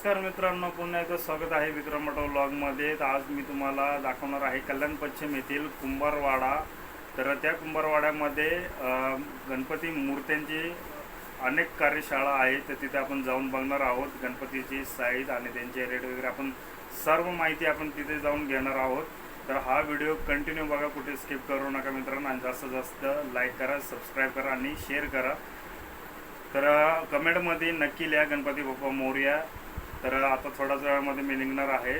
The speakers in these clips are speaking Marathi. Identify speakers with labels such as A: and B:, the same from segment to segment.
A: नमस्कार मित्रांनो पुन्हा एकदा स्वागत आहे विक्रम मटो ब्लॉगमध्ये. आज मी तुम्हाला दाखवणार आहे कल्याण पश्चिम येथील कुंभारवाडा. तर त्या कुंभारवाड्यामध्ये गणपती मूर्त्यांची अनेक कार्यशाळा आहेत. तर तिथे आपण जाऊन बघणार आहोत गणपतीची साईज आणि त्यांचे रेट वगैरे. आपण सर्व माहिती आपण तिथे जाऊन घेणार आहोत. तर हा व्हिडिओ कंटिन्यू बघा कुठे स्किप करू नका मित्रांनो. आणि जास्तीत जास्त लाईक करा सबस्क्राईब करा आणि शेअर करा. तर कमेंटमध्ये नक्की लिहा गणपती बाप्पा मोर्या. तर आता थोड्याच वेळामध्ये मी निघणार आहे.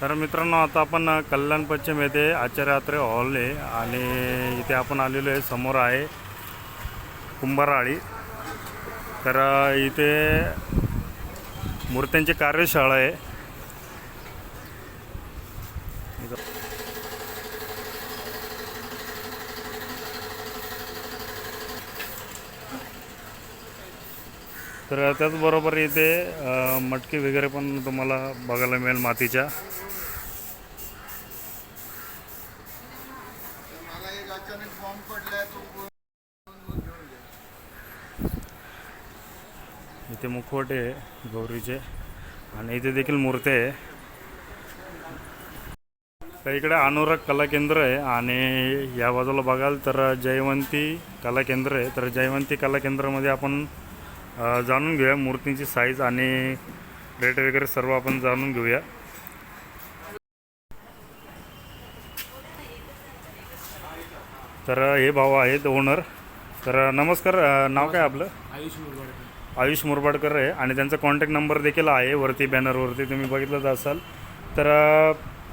A: तर मित्रांनो आता आपण कल्याण पश्चिम येथे आचार्यात्रे हॉल आहे आणि इथे आपण आलेलो आहे. समोर आहे कुंभाराळी. तर इथे मूर्त्यांची कार्यशाळा आहे. तर त्याचबरोबर इथे मटके मटकी वगैरे पण तुम्हाला बघायला मिळेल मातीच्या. इथे मुखवटे आहे गौरीचे. आणि इथे देखील मूर्ती आहे. तर इकडे अनुराग कला केंद्र आहे. आणि या बाजूला बघाल तर जयवंती कला केंद्र आहे. तर जयवंती कला केंद्रामध्ये आपण जाणून घेऊया मूर्तींची साईज आणि रेट वगैरे सर्व आपण जाणून घेऊया. तर हे भाऊ आहेत ओनर तर नमस्कार नाव काय आपलं?
B: आयुष मुरबाडकर.
A: आयुष मुरबाडकर आहे आणि त्यांचा कॉन्टॅक्ट नंबर देखील आहे वरती बॅनरवरती तुम्ही बघितलंच असाल. तर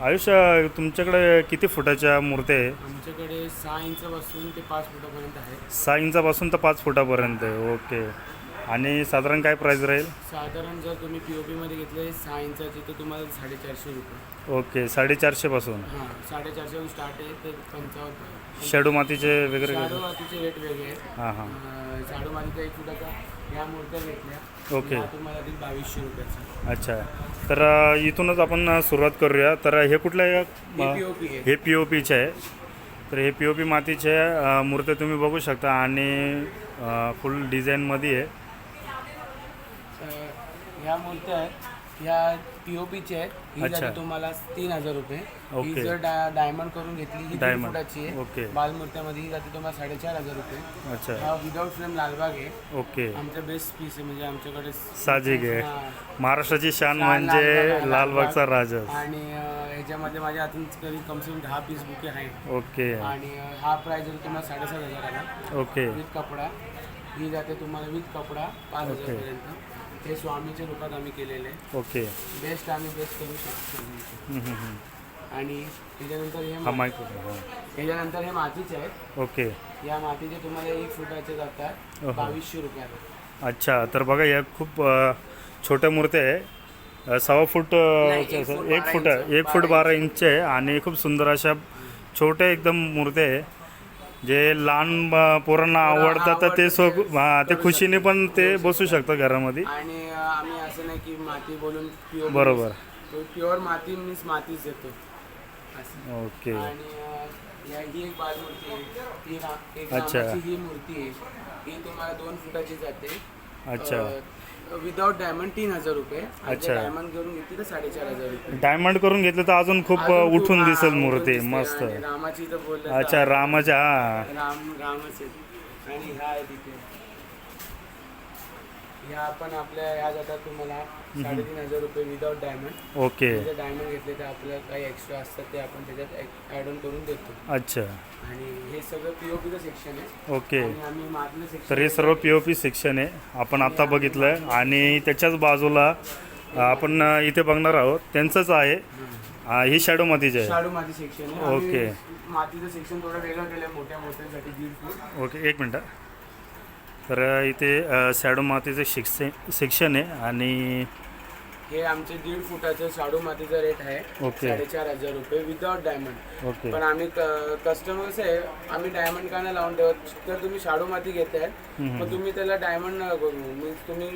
A: आयुष तुमच्याकडे किती फुटाच्या मूर्त्या आहे?
B: आमच्याकडे सहा इंचापासून ते पाच फुटापर्यंत आहे.
A: सहा इंचापासून तर पाच फुटापर्यंत आहे. ओके. आणि साधारण काय प्राईस राहील?
B: साधारण जर तुम्ही पी ओ पीमध्ये घेतले सहा इंचाची तर तुम्हाला साडेचारशे रुपये.
A: ओके साडेचारशेपासून
B: हां साडेचारशेपासून स्टार्ट आहे ते पंचावन्न
A: शाडू मातीचे वगैरे
B: शाडू मातीचे रेट वेगळे आहेत.
A: हां हां.
B: अं, शाडू मातीचा एक फुटाचा ह्या मूर्त्या घेतल्या.
A: ओके.
B: ह्या तुम्हाला देईल बावीसशे रुपयाचा.
A: अच्छा. तर अ, इथूनच आपण अ, सुरुवात करूया. तर हे कुठल्या
B: हे
A: अ,
B: पी ओ पी आहे.
A: हे पी ओ पीचे आहे. तर हे पी ओ पी मातीचे अ, मूर्ती तुम्ही बघू शकता आणि फुल डिझाईनमध्ये आहे.
B: ह्या मूर्त्या आहेत ह्या पी आहेत. ही
A: अच्छा.
B: तुम्हाला तीन हजार रुपये. ही
A: ओके.
B: जर डा डायमंड करून घेतली ही दीड. फुटाची आहे.
A: ओके.
B: बालमूर्त्यामध्ये ही जाते तुम्हाला साडेचार हजार रुपये.
A: अच्छा.
B: हा विदाऊट फ्रेम लालबाग आहे.
A: ओके.
B: आमचा बेस्ट पीस आहे म्हणजे आमच्याकडे
A: साजिक आहे.
B: हा.
A: महाराष्ट्राची शान म्हणजे
B: लालबाग,
A: लालबागचा
B: लालबाग.
A: राजा.
B: आणि अं, ह्याच्यामध्ये माझ्या हातून कधी कम से कम दहा पीस बुके आहे.
A: ओके.
B: आणि अं, हा प्राईज आहे तुम्हाला साडेसात हजाराला
A: ओके.
B: विथ कपडा ही जाते तुम्हाला विथ कपडा पाच. हजारपर्यंत. हे स्वामीच्या रूपात आम्ही केलेले
A: ओके.
B: बेस्ट आम्ही बेस्ट करू शकतो
A: हम्म, हम्म, हम्म.
B: आणि त्याच्यानंतर हे
A: हा माईक
B: त्याच्यानंतर हे मातीचे आहेत.
A: ओके.
B: या मातीचे तुम्हाला एक फुटाचे जातात. बावीसशे रुपयाला.
A: अच्छा तर बघा या खूप अ, छोट्या मूर्त्या आहे. अ, सव्वा फूट अ,
B: नाही, एक फूट
A: एक
B: बारा
A: फूट
B: इंच.
A: एक फूट
B: बारा
A: बारा इंच आहे आणि खूप सुंदर अशा छोट्या एकदम मूर्त्या आहे. जे लहान अ, पोरांना आवडतात तर ते सो हा ते खुशीने पण ते बसू शकतात घरामध्ये.
B: आणि अं, आम्ही असं नाही की माती बोलून प्युअर
A: बरोबर.
B: प्युअर माती मीन्स मातीच देतो असं.
A: ओके.
B: आणि अं, या ही एक बालमूर्ती आहे. ही रा- एक
A: अच्छा.
B: रामाची ही मूर्ती आहे. ही तुम्हाला दोन फुटाची जाते.
A: अच्छा.
B: विदाउट डायमंड तीन हजार रुपये.
A: अच्छा.
B: डायमंड घेऊन घेतली तर साडेचार हजार रुपये.
A: डायमंड करून घेतलं तर अजून खूप उठून
B: हा,
A: दिसेल मूर्ती मस्त.
B: रामाची तर बोललं
A: अच्छा रामाच्या हा.
B: राम रामच आणि ह्या आहे तिथे. ह्या आपण आपल्या ह्या जातात तुम्हाला साडेतीन हजार रुपये विदाउट डायमंड
A: ओके.
B: जर डायमंड घेतले तर आपल्याला काही एक्स्ट्रा असतात ते आपण त्याच्यात ॲड ऑन करून देतो.
A: अच्छा.
B: आणि हे सगळं सेक्शन आहे.
A: ओके.
B: आणि आम्ही मागलं सेक्शन
A: तर हे सर्व पी ओ पी सेक्शन आहे. आपण आता बघितलं आणि त्याच्याच बाजूला आपण इथे बघणार आहोत. त्यांचंच आहे. ही शॅडो मातीची आहे.
B: शाडू माती सेक्शन आहे. आम्ही
A: ओके.
B: मातीचं सेक्शन थोडं वेगळं केलं मोठ्या मोठ्यांसाठी दीड फूट
A: ओके एक मिनटं. तर इथे शॅडो मातीचं शिक्से सेक्शन आहे आणि
B: हे आमचे दीड फुटाचं शाडू मातीचा रेट आहे.
A: ओके.
B: साडेचार हजार रुपये विदाउट डायमंड
A: ओके.
B: पण आम्ही कस्टमर कसं आहे आम्ही डायमंड का नाही लावून ठेवत तर तुम्ही शाडू माती घेताय मग तुम्ही त्याला डायमंड करू मीन्स तुम्ही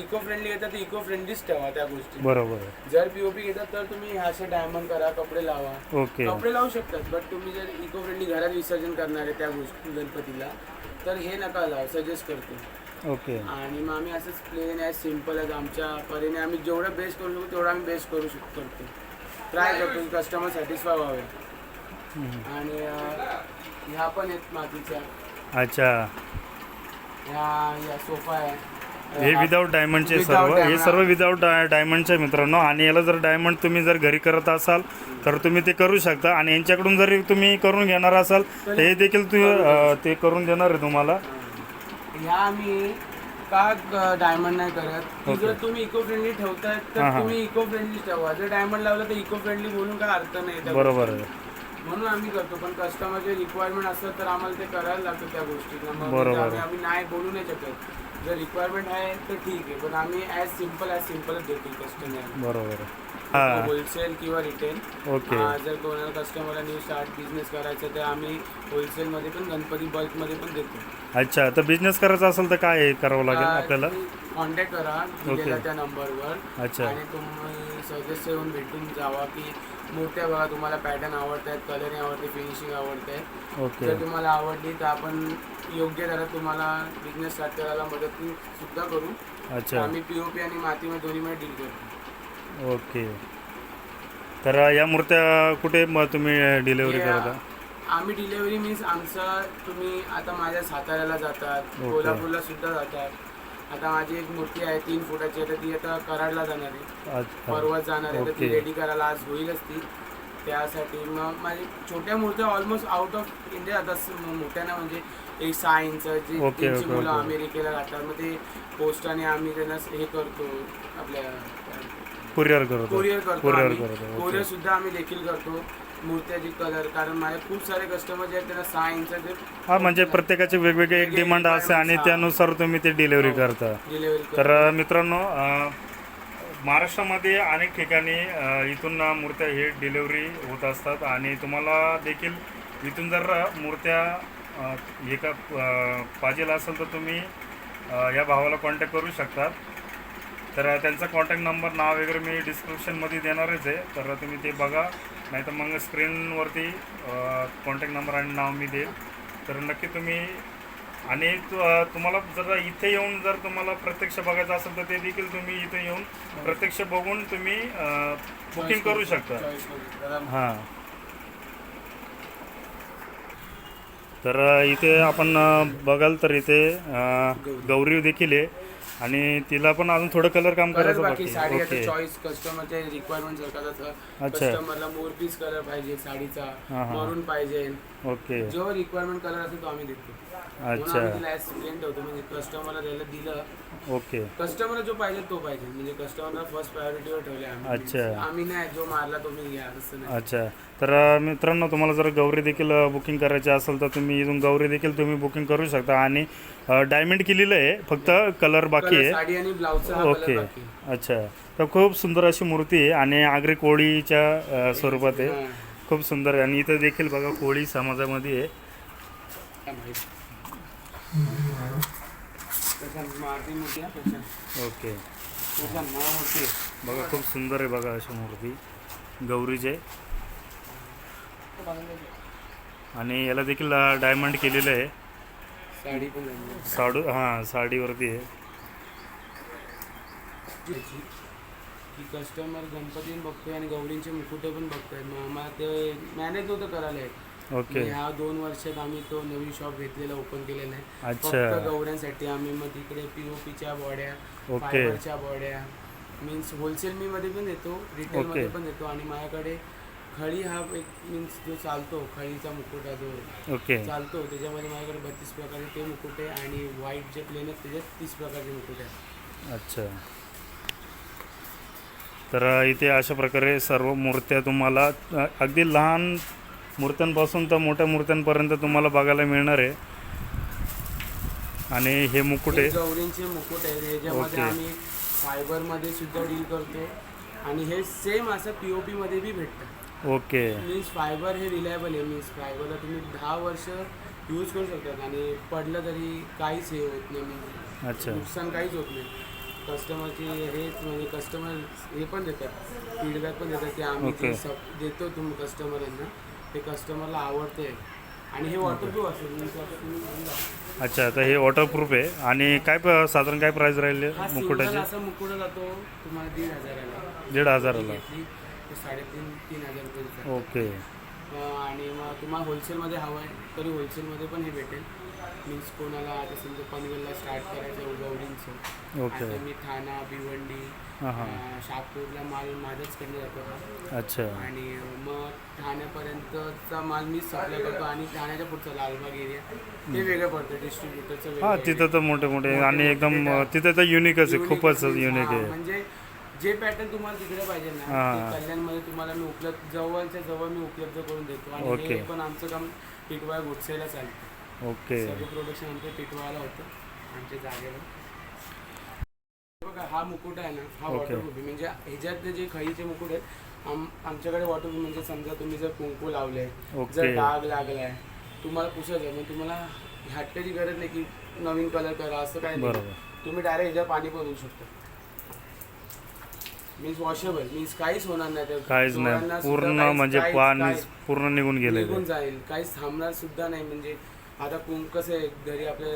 B: इको फ्रेंडली घेता तर इको फ्रेंडलीच ठेवा त्या गोष्टी.
A: बरोबर आहे.
B: जर पीओपी घेतात तर तुम्ही ह्या असे डायमंड करा कपडे लावा.
A: ओके.
B: कपडे लावू शकतात बट तुम्ही जर इको फ्रेंडली घरात विसर्जन करणार आहे त्या गोष्टी गणपतीला तर हे नका लावा सजेस्ट करतो.
A: ओके
B: आणि मग आम्ही असंच प्लेन आहे सिंपल आहे आमच्या परीने आम्ही जेवढं बेस्ट करू शकतो तेवढं आम्ही बेस्ट करू शकतो करतो. ट्राय करतो कस्टमर सॅटिस्फाय व्हावे.
A: हम्म.
B: आणि अं, ह्या पण आहेत मातीच्या.
A: अच्छा.
B: ह्या या सोफा आहे.
A: हे विदाऊट डायमंडचे सर्व हे. सर्व विदाऊट डायमंडचे मित्रांनो. आणि याला जर डायमंड तुम्ही जर घरी करत असाल तर तुम्ही ते करू शकता. आणि यांच्याकडून जरी तुम्ही करून घेणार असाल तर हे देखील तुम्ही ते करून देणार आहे तुम्हाला.
B: ह्या आम्ही का डायमंड नाही करत? जर तुम्ही इको फ्रेंडली ठेवताय तर. तुम्ही इको फ्रेंडली ठेवा. जर डायमंड लावलं तर इको फ्रेंडली बोलून काय अर्थ नाही
A: बरोबर. आहे.
B: म्हणून आम्ही करतो पण कस्टमरचे रिक्वायरमेंट असतात तर आम्हाला ते करायला लागतं त्या गोष्टींना मग
A: बरोबर.
B: म्हणजे आम्ही आम्ही नाही बोलू नाही शकत. जर रिक्वायरमेंट आहे तर ठीक आहे पण आम्ही ॲज सिंपल ॲज सिम्पलच देतो कस्टमर
A: बरोबर. हां
B: होलसेल किंवा रिटेल
A: ओके.
B: जर कोणाला कस्टमरला न्यू स्टार्ट बिझनेस करायचं तर आम्ही होलसेलमध्ये पण गणपती बल्कमध्ये पण देतो.
A: अच्छा तर बिझनेस करायचा असेल तर काय करावं लागेल आपल्याला?
B: कॉन्टॅक्ट करा दिलेल्या त्या नंबरवर
A: अच्छा.
B: आणि तुम्ही सजेस्ट येऊन भेटून जावा की मूर्त्या बघा तुम्हाला पॅटर्न आवडत आहेत कलरिंग आवडते फिनिशिंग आवडते.
A: ओके
B: जर तुम्हाला आवडली तर आपण योग्य दरात तुम्हाला बिझनेस स्टार्ट करायला मदत सुद्धा करू.
A: अच्छा.
B: आम्ही पीओपी आणि मातीमध्ये दोन्हीमध्ये डील करतो.
A: ओके तर या मूर्त्या कुठे मग तुम्ही डिलिव्हरी
B: हे,
A: करता?
B: आम्ही डिलेवरी मीन्स आमचं तुम्ही आता माझ्या साताऱ्याला जातात. कोल्हापूरला सुद्धा जातात. आता माझी एक मूर्ती आहे तीन फुटाची. आहे तर ती आता कराडला जाणार आहे.
A: अच्छा.
B: परवा जाणार आहे. तर ती
A: ओके.
B: रेडी करायला आज होईलच ती. त्यासाठी मग माझी छोट्या मूर्त्या ऑलमोस्ट आउट ऑफ इंडिया जातात म- मोठ्या ना म्हणजे एक सहा इंच जी
A: ओके,
B: त्यांची
A: ओके,
B: मुलं
A: ओके.
B: अमेरिकेला जातात मग ते पोस्टाने आम्ही त्यांना हे करतो आपल्या
A: कुरिअर करतो.
B: कोरिअर करतो
A: कुरिअर
B: आम्ही.
A: करतो.
B: कोरिअर
A: ओके
B: सुद्धा आम्ही देखील करतो. मूर्त्याची कलर कारण माझे खूप सारे कस्टमर जे आहेत त्यांना सहा इंच
A: हा म्हणजे प्रत्येकाचे वेगवेगळे एक डिमांड असते आणि त्यानुसार तुम्ही ते डिलिव्हरी करता.
B: डिलिव्हरी
A: तर मित्रांनो अ, महाराष्ट्रामध्ये अनेक ठिकाणी अ, इथून मूर्त्या हे डिलिव्हरी होत असतात आणि तुम्हाला देखील इथून जर मूर्त्या अ, हे का अ, पाहिजे असेल तर तुम्ही अ, या भावाला कॉन्टॅक्ट करू शकतात. तर त्यांचा कॉन्टॅक्ट नंबर नाव वगैरे मी डिस्क्रिप्शनमध्ये देणारच आहे. तर तुम्ही ते बघा. नाही तर मग स्क्रीनवरती कॉन्टॅक्ट नंबर आणि नाव मी देईल. तर नक्की तुम्ही आणि तुम्हाला जर इथे येऊन जर तुम्हाला प्रत्यक्ष बघायचं असेल तर ते देखील तुम्ही इथे येऊन प्रत्यक्ष बघून तुम्ही बुकिंग करू शकता. हां. तर इथे आपण बघाल तर इथे गौरीव गौरी देखील आहे. आणि तिला पण अजून थोडं कलर काम
B: कलर
A: करायचं
B: बाकी
A: बाकी.
B: साडी आता
A: ओके
B: चॉईस कस्टमरचे रिक्वायरमेंट जर
A: अच्छा.
B: कस्टमरला मोर पीस कलर पाहिजे साडीचा
A: हा, हा.
B: मरून पाहिजे.
A: ओके
B: जो रिक्वायरमेंट कलर असेल तो आम्ही देतो. म्हणून
A: अच्छा
B: आम्ही तिला ऍज ठेवतो म्हणजे कस्टमरला द्यायला दिलं.
A: ओके.
B: कस्टमरला जो पाहिजे तो पाहिजे म्हणजे कस्टमरला फर्स्ट प्रायोरिटीवर ठेवले आम्ही.
A: अच्छा.
B: आम्ही नाही जो मारला तो मी घ्या असं नाही.
A: अच्छा. तर अ, मित्रांनो तुम्हाला जर गौरी देखील बुकिंग करायची असेल तर तुम्ही इथून गौरी देखील तुम्ही बुकिंग करू शकता. आणि डायमंड केलेलं आहे फक्त कलर बाकी आहे.
B: साडी आणि ब्लाऊजचा
A: ओके.
B: कलर बाकी
A: अच्छा. तर खूप सुंदर अशी मूर्ती आहे आणि आगरी कोळीच्या अ, स्वरूपात आहे. खूप सुंदर आहे. आणि इथं देखील बघा कोळी समाजामध्ये आहे.
B: काय माहीत. प्रशांत मारुती मूर्ती आहे प्रशांत
A: ओके
B: आहे.
A: बघा खूप सुंदर आहे बघा अशी मूर्ती गौरीचे आणि याला देखील डायमंड केलेलं आहे
B: साडी पण आहे.
A: साडू हां साडीवरती आहे
B: की कस्टमर गणपती पण बघतोय आणि गौरींचे मुकुटे पण बघतोय मग ते मॅनेज नव्हतं करायला येत.
A: ओके
B: ह्या दोन वर्षात आम्ही तो नवीन शॉप घेतलेला ओपन केलेला आहे
A: अच्छा.
B: फक्त गौऱ्यांसाठी आम्ही मग तिकडे पीओपीच्या बॉड्या
A: ओके.
B: फायबरच्या बॉड्या मीन्स होलसेल मी मध्ये पण देतो रिटेल मध्ये. पण देतो आणि माझ्याकडे खळी हा एक मीन्स जो चालतो खळीचा मुकुटा जो
A: ओके
B: चालतो त्याच्यामध्ये माझ्याकडे बत्तीस प्रकारचे ते मुकुटे आणि व्हाईट जे प्लेन आहेत त्याच्यात तीस प्रकारचे मुकुटे आहेत
A: अच्छा तर इथे अशा प्रकारे सर्व मूर्त्या तुम्हाला अ, अगदी लहान मूर्त्यांपासून तर मोठ्या मूर्त्यांपर्यंत तुम्हाला बघायला मिळणार आहे. आणि हे मुकुटे
B: हे गौरींचे मुकुट आहेत ह्याच्यामध्ये
A: ओके.
B: आम्ही फायबरमध्ये सुद्धा डील करतो. आणि हे सेम असं पीओपी मध्ये बी भेटतं.
A: ओके.
B: मीन्स फायबर हे रिलायबल आहे. मीन्स फायबरला तुम्ही दहा वर्ष यूज करू शकतात आणि पडलं तरी काहीच हे होत नाही.
A: अच्छा.
B: नुकसान काहीच होत नाही. कस्टमरची हेच म्हणजे कस्टमर हे पण देतात. फीडबॅक पण देतात की आम्ही देतो तुम्ही कस्टमरांना ते कस्टमरला आवडते. आणि हे वॉटरप्रूफ असेल.
A: अच्छा तर हे वॉटरप्रूफ आहे. आणि काय प- साधारण काय प्राईस राहिले मुकुटाचे?
B: असा मुकुट जातो. तुम्हाला दीड हजाराला.
A: दीड हजाराला.
B: घेतली ते साडेतीन तीन हजार रुपये.
A: ओके.
B: आणि मग तुम्हाला होलसेलमध्ये हवं आहे तरी होलसेलमध्ये पण हे भेटेल. मीन्स कोणाला आता समजा पनवेलला स्टार्ट करायचं गौरींचं
A: ओके
B: आता मी ठाणा भिवंडी
A: हां हां.
B: अं, शहापूरला माल माझ्याचकडनं जातो हा.
A: अच्छा.
B: आणि मग ठाण्यापर्यंतचा माल मीच सप्लाय करतो आणि ठाण्याच्या पुढचा लालबाग एरिया ते वेगळं पडतं डिस्ट्रीब्युटरचं
A: हां तिथं तर मोठे मोठे आणि एकदम अं, तिथं तर युनिकच आहे खूपच युनिक आहे.
B: म्हणजे जे पॅटर्न तुम्हाला तिकडे पाहिजे ना
A: हा.
B: ते कल्याणमध्ये तुम्हाला मी उपलब्ध जवळच्या जवळ मी उपलब्ध करून देतो. आणि
A: ओके.
B: हे पण आमचं काम टिटवाळा गुडसेला चालतं.
A: ओके.
B: सगळं प्रोडक्शन आमचं टिटवाळाला होतं आमच्या जागेवर. बघा हा मुकुट आहे ना हा. वॉटरप्रूफ म्हणजे ह्याच्यातले जे खळीचे मुकुट आहेत आम आमच्याकडे वॉटरप्रूफ म्हणजे समजा तुम्ही जर कुंकू लावले. जर डाग लागलाय तुम्हाला पुसायचं मग तुम्हाला हटकाची गरज नाही की नवीन कलर करा असं काय नाही. तुम्ही डायरेक्ट ह्याच्यावर पाणी पण शकता. मीन्स वॉशेबल मीन्स काहीच होणार नाही
A: काहीच नाही. पूर्ण म्हणजे पाणी पूर्ण निघून गेलेलं
B: निघून
A: आहे.
B: जाईल. काहीच थांबणार सुद्धा नाही. म्हणजे आता कुंक कसं आहे घरी आपले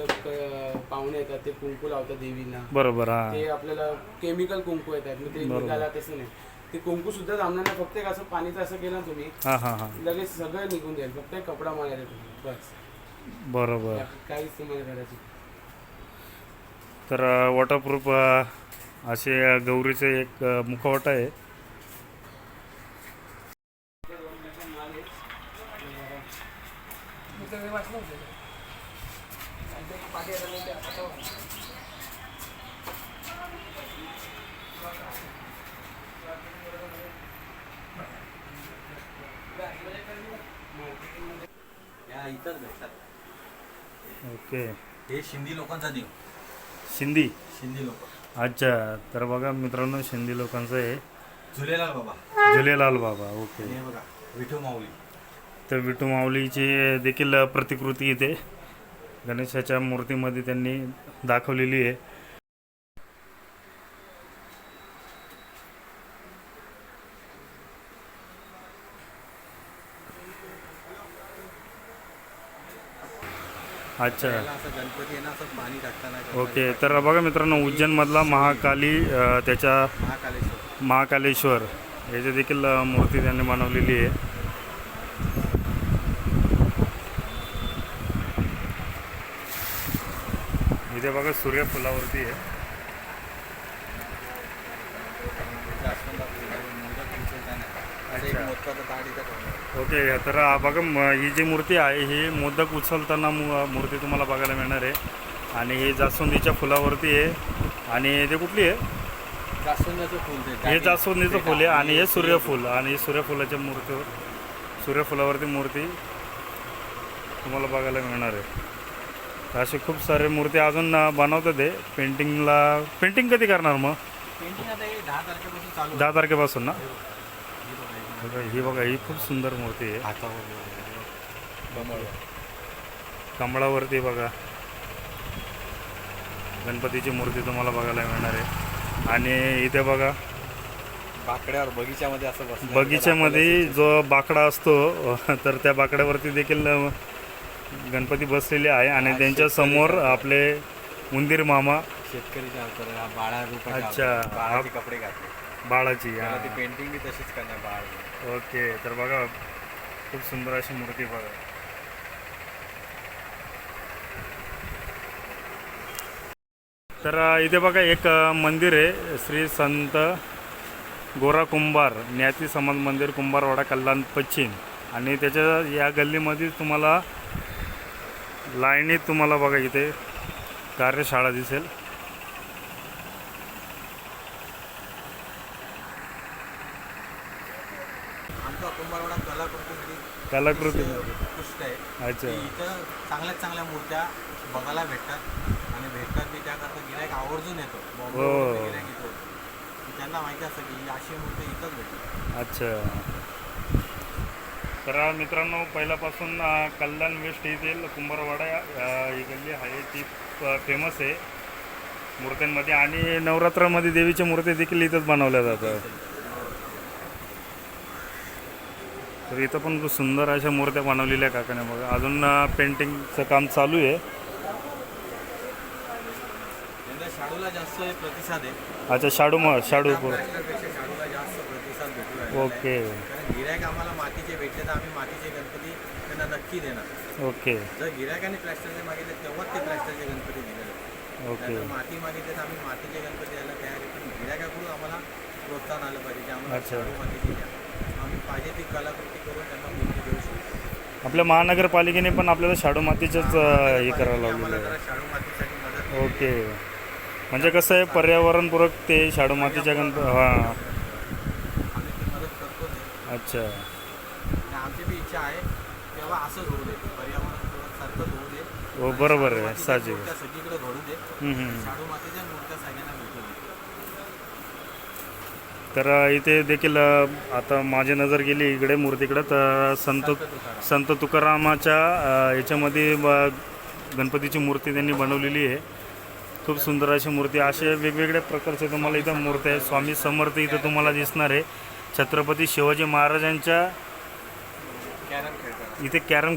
B: पाहुणे येतात ते कुंकू लावतात देवीला
A: बरोबर हां.
B: ते आपल्याला केमिकल कुंकू येतात मग ते. निघाला तसं नाही. ते कुंकू सुद्धा थांबणार नाही फक्त एक असं पाणीचं असं केलं ना तुम्ही
A: हां हां हां.
B: लगेच सगळं निघून जाईल फक्त एक कपडा मारायचा तुम्ही बस.
A: बरोबर.
B: बाकी काहीच तुम्हाला करायचं
A: तर वॉटरप्रूफ असे गौरीचे एक मुखवटा आहे
C: या इथंच भेटतात
A: ओके
C: शिंदी लोकांचा देव.
A: शिंदी?
C: शिंदी लोक.
A: अच्छा तर बघा मित्रांनो शिंदी लोकांचं आहे
C: झुलेलाल बाबा.
A: झुलेलाल बाबा ओके.
C: हे बघा विठू माऊली.
A: तर विठू माऊलीची देखील प्रतिकृती इथे. गणेशाच्या मूर्तीमध्ये त्यांनी दाखवलेली आहे. अच्छा
C: त्याला असं गणपती आहे ना असं पाणी टाकताना
A: ओके तर बघा मित्रांनो उज्जैनमधला महाकाली अ, त्याच्या
C: महाकालेश्वर
A: महाकालेश्वर याची देखील अ, मूर्ती त्यांनी बनवलेली आहे इथे बघा सूर्यफुलावरती आहे
C: जास्वंदा फुलं, मोदक उचलताना. असं एक
A: अच्छा.
C: मोदकाचं ताट इथं ठेवलं.
A: ओके तर बघा ही जी मूर्ती आहे ही मोदक उचलताना मू- मूर्ती तुम्हाला बघायला मिळणार आहे. आणि ही जास्वंदीच्या फुलावरती आहे. आणि ते कुठली आहे?
C: जास्वंदाचं फुल
A: हे. जास्वंदीचं फुल आहे आणि हे सूर्यफूल. आणि ही सूर्यफुलाच्या मूर्तीवर सूर्यफुलावरती मूर्ती तुम्हाला बघायला मिळणार आहे. असे खूप सारे मूर्ती अजून बनवतात ते पेंटिंगला पेंटिंग कधी करणार मग?
C: पेंटिंग आता हे दहा तारखेपासून चालू
A: दहा तारखेपासून ना?
C: हे. बघा,
A: ही बघा ही खूप सुंदर मूर्ती आहे.
C: हातावर कमळ.
A: कमळावरती बघा. गणपतीची मूर्ती तुम्हाला बघायला मिळणार आहे. आणि इथे बघा
C: बाकड्यावर बगीच्यामध्ये असं
A: बगीच्यामध्ये जो बाकडा असतो तर त्या बाकड्यावरती देखील गणपती बसलेले आहे. आणि त्यांच्या
C: शेतकरी
A: समोर. आपले उंदीर मामा.
C: रूपाचे
A: अच्छा.
C: कपडे घातले
A: बाळाची.
C: पेंटिंग बी तशीच करणार बाळ.
A: ओके तर बघा खूप सुंदर अशी मूर्ती बघा. तर इथे बघा एक मंदिर आहे श्री संत गोरा कुंभार ज्ञाती समाज मंदिर कुंभारवाडा कल्याण पश्चिम. आणि त्याच्या या गल्लीमध्ये तुम्हाला लाईनीत तुम्हाला बघा इथे कार्यशाळा दिसेल
C: आमचा कुंभारवाडा कलाकृती. उत्कृष्ट आहे
A: अच्छा.
C: की इथं चांगल्यात चांगल्या मूर्त्या बघायला भेटतात आणि भेटतात बी त्याकरता गिरायक आवर्जून येतो.
A: हो.
C: बॉम्बे गिरायक येतो. की त्यांना माहिती असतं की अशी मूर्ती इथंच भेटतात.
A: अच्छा. तर मित्रांनो पहिल्यापासून अ, कल्याण वेस्ट येथील कुंभारवाडा अ, ही गल्ली आहे. ती फेमस आहे. मूर्त्यांमध्ये आणि नवरात्रामध्ये देवीच्या मूर्ती देखील इथंच बनवल्या जातात. तर इथं पण खूप सुंदर अशा मूर्त्या बनवलेल्या आहे काकाने. बघा अजून पेंटिंगचं काम चालू आहे.
C: जास्त प्रतिसाद आहे.
A: अच्छा शाडू मग शाडू. ओके.
C: गिरायक आम्हाला मातीचे भेटले तर आम्ही मातीचे गणपती त्यांना नक्की देणार.
A: ओके.
C: जर गिरायकाने प्लॅस्टरचे मागितले तेव्हाच ते प्लॅस्टरचे गणपती
A: ओके.
C: माती मागितले तर आम्ही मातीचे गणपती द्यायला तयार आहे पण गिरायकाकडून आम्हाला प्रोत्साहन आलं पाहिजे की आम्हाला
A: अच्छा.
C: शाडू मातीची द्या आम्ही पाहिजे ती कलाकृती करून त्यांना मूर्ती देऊ शकतो.
A: आपल्या महानगरपालिकेने पण आपल्याला शाडू मातीचंच हे करायला
C: आम्हाला
A: लावलेलं
C: जरा
A: आहे
C: शाडू मातीसाठी मदत केली.
A: ओके. म्हणजे कसं आहे पर्यावरणपूरक ते शाडू मातीच्या गणप हां.
C: आम्ही ती मदत करतो ते
A: अच्छा.
C: आणि आमची बी इच्छा आहे तेव्हा असंच होऊ दे पर्यावरण सारखंच होऊ दे.
A: हो बरोबर आहे साहजिक
C: सगळीकडे घडू दे.
A: हम्म, हम्म.
C: शाडू मातीच्या मूर्त्या सगळ्यांना भेटू दे
A: तर इथे देखील आता माझी नजर गेली इकडे मूर्तीकडे तर संत संत तुकारामाच्या याच्यामध्ये ब- गणपतीची मूर्ती त्यांनी बनवलेली आहे. खूप सुंदर अशी मूर्ती असे वेगवेगळ्या प्रकारचे तुम्हाला इथं मूर्ती आहे स्वामी समर्थ इथं तुम्हाला दिसणार आहे. छत्रपती शिवाजी महाराजांच्या इथे कॅरम खेळ